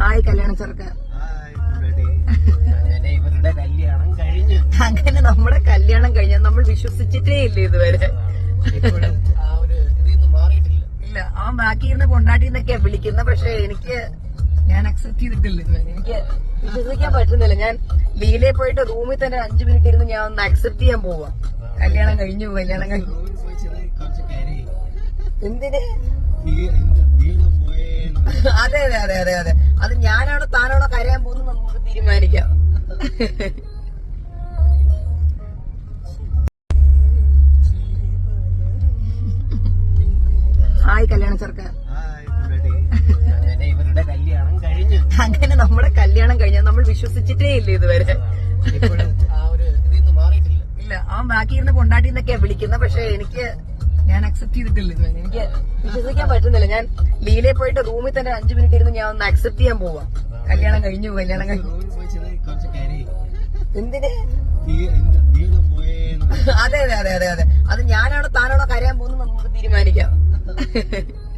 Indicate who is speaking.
Speaker 1: Hi കല്യാണ ചെറുക്ക.
Speaker 2: അങ്ങനെ
Speaker 1: നമ്മുടെ കല്യാണം കഴിഞ്ഞ. നമ്മൾ വിശ്വസിച്ചിട്ടേ ഇല്ല ഇതുവരെ? ഇല്ല ആ ബാക്കി ഇരുന്ന് കൊണ്ടാട്ടി എന്നൊക്കെ വിളിക്കുന്നത് പക്ഷെ എനിക്ക് ഞാൻ അക്സെപ്റ്റ് ചെയ്തിട്ടില്ല എനിക്ക് വിശ്വസിക്കാൻ പറ്റുന്നില്ല. ഞാൻ ലീലയിൽ പോയിട്ട് റൂമിൽ തന്നെ അഞ്ചു മിനിറ്റ് ഇരുന്ന് ഞാൻ ഒന്ന് അക്സെപ്റ്റ് ചെയ്യാൻ പോവാ. കല്യാണം കഴിഞ്ഞു കല്യാണം കഴിഞ്ഞു. എന്തിന്? ഹായ് കല്യാണ ചെറുക്ക
Speaker 2: അങ്ങനെ
Speaker 1: നമ്മുടെ കല്യാണം കഴിഞ്ഞാൽ നമ്മൾ വിശ്വസിച്ചിട്ടേ ഇല്ല ഇതുവരെ ഇല്ല ആ ബാക്കി ഇരുന്ന് കൊണ്ടാട്ടി എന്നൊക്കെയാ വിളിക്കുന്നത് പക്ഷെ എനിക്ക് ഞാൻ അക്സെപ്റ്റ് ചെയ്തിട്ടില്ല ഇതുവരെ. എനിക്ക് വിശ്വസിക്കാൻ പറ്റുന്നില്ല. ഞാൻ ലീലയിൽ പോയിട്ട് റൂമിൽ തന്നെ അഞ്ചു മിനിറ്റ് ഇരുന്ന് ഞാൻ ഒന്ന് അക്സെപ്റ്റ് ചെയ്യാൻ പോവാ. കല്യാണം കഴിഞ്ഞു കല്യാണം കഴിഞ്ഞു. എന്തിന്? അതെ അതെ അതെ അതെ അതെ. അത് ഞാനാണോ താനാണോ കരയാൻ പോകുന്നത് നമുക്ക് തീരുമാനിക്കാം.